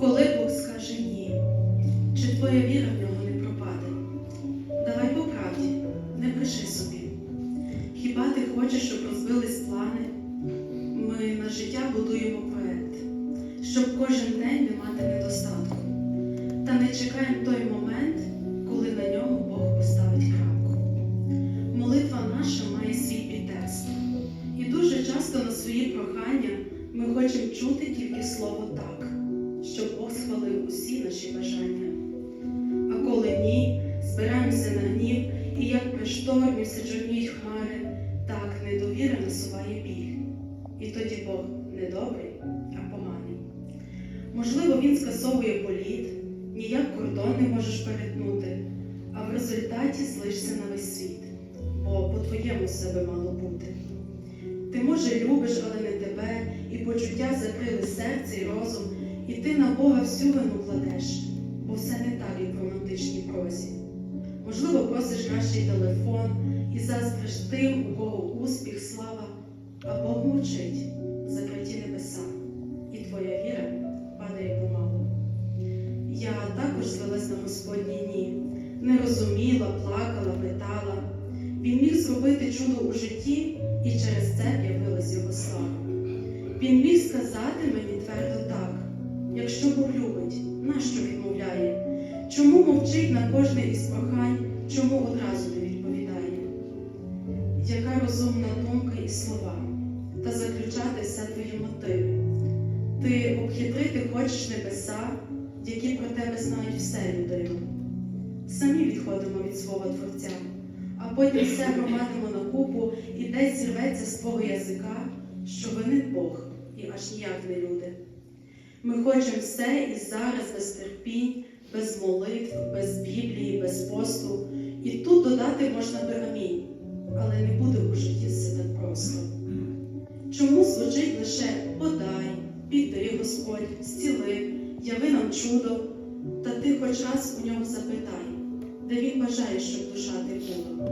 коли Бог скаже ні, чи твоя віра в нього не пропаде? Давай по правді, не бреши собі. Хіба ти хочеш, щоб розбились плани? Ми на життя будуємо проект, щоб кожен день не мати недостатку. Та не чекаємо той момент, коли на ньому Бог поставить крапку. Молитва наша має свій підтекст. І дуже часто на свої прохання ми хочемо чути тільки слово так, щоб Бог усі наші бажання. А коли ні, збираємося на гнів, і як при штормі все чорніють хмари, так недовіра насуває біль. І тоді Бог не добрий, а поганий. Можливо, він скасовує політ, ніяк кордон не можеш перетнути, а в результаті злишся на весь світ, бо по-твоєму себе мало бути. Ти, може, любиш, але не тебе, і почуття закрили серце і розум, і ти на Бога всю вину кладеш, бо все не так, як в романтичній прозі. Можливо, просиш кращий телефон і заздриш тим, у кого успіх, слава, а Бог мовчить, закриті небеса, і твоя віра падає помалу. Я також звелась на Господні ні, не розуміла, плакала, питала. Він міг зробити чудо у житті, і через це з'явилась його слава. Він міг сказати мені твердо так, якщо Бог любить, нащо відмовляє? Чому мовчить на кожне із прохань, чому одразу не відповідає? Яка розумна думка і слова, та заключати все твої мотиви? Ти обхитрити хочеш небеса, які про тебе знають все людину. Самі відходимо від свого Творця, а потім все громадимо на купу і десь зірветься з твого язика, що винен Бог і аж ніяк не люди. Ми хочемо все і зараз без терпінь, без молитв, без Біблії, без посту. І тут додати можна би амінь, але не буде у житті все так просто. Чому звучить лише подай, піди, Господь, зціли, яви нам чудо, та ти хоч раз у нього запитай, де він бажає, щоб душа ти була.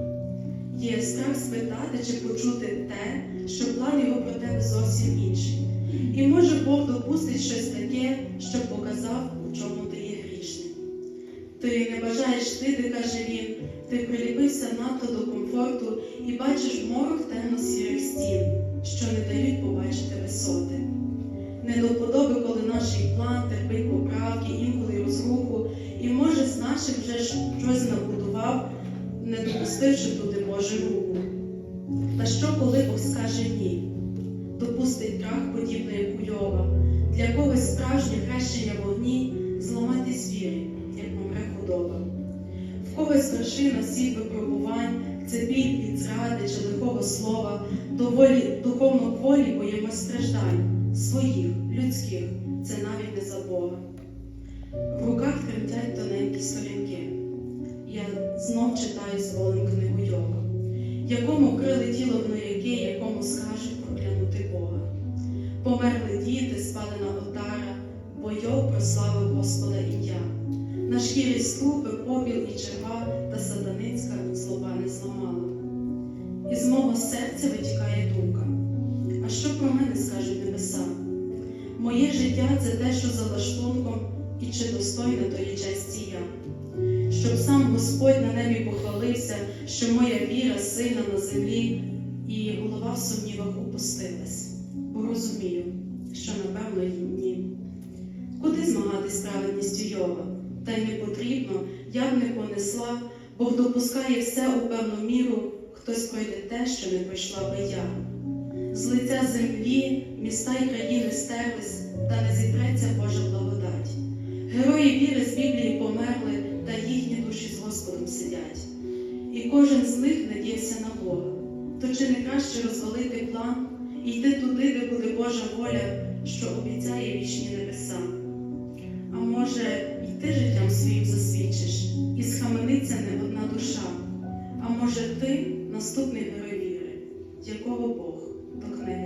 Є страх спитати чи почути те, що план його про тебе зовсім інший. І може Бог допустить щось щоб показав, у чому ти є грішним. Ти не бажаєш ти, каже він, ти приліпився надто до комфорту і бачиш морок темно-сірих стін, що не дають побачити висоти. Не до вподоби, коли наш план терпить поправки, інколи розруху, і може з наших вже щось набудував, не допустивши туди Божу руку. Та що, коли Бог скаже ні? Для когось справжнє хрещення в огні зламати звірі, як помре худоба. В когось вершина всіх випробувань це біль від зради чи лихого слова, доволі духовно кволі боїмось страждань, своїх, людських, це навіть не за Бога. В руках тремтять тоненькі сторінки. Я знов читаю з волем книгу Йова, якому крили тіло гнояки, якому скажуть проклянути Бога. Померли діти, спалена отара, бо Йов прославив Господа ім'я. На шкірі струпи, попіл і черва та сатаницька злоба не зламала. Із мого серця витікає думка. А що про мене скажуть небеса? Моє життя це те, що за лаштунком, і чи достойна тої честі я. Щоб сам Господь на небі похвалився, що моя віра, сина на землі, і голова в сумнівах опустилась, розумію, що напевно й ні. Куди змагати праведністю Йова? Та й не потрібно, я б не понесла, Бог допускає все у певну міру, хтось пройде те, що не пройшла би я. З лиця землі міста й країни стерлись, та не зітреться Божа благодать. Герої віри з Біблії померли, та їхні душі з Господом сидять. І кожен з них надіявся на Бога. То чи не краще розвалити план і йти туди, Божа воля, що обіцяє вічні небеса? А може, і ти життям своїм засвідчиш, і схамениться не одна душа. А може, ти наступний герой віри, якого Бог записав.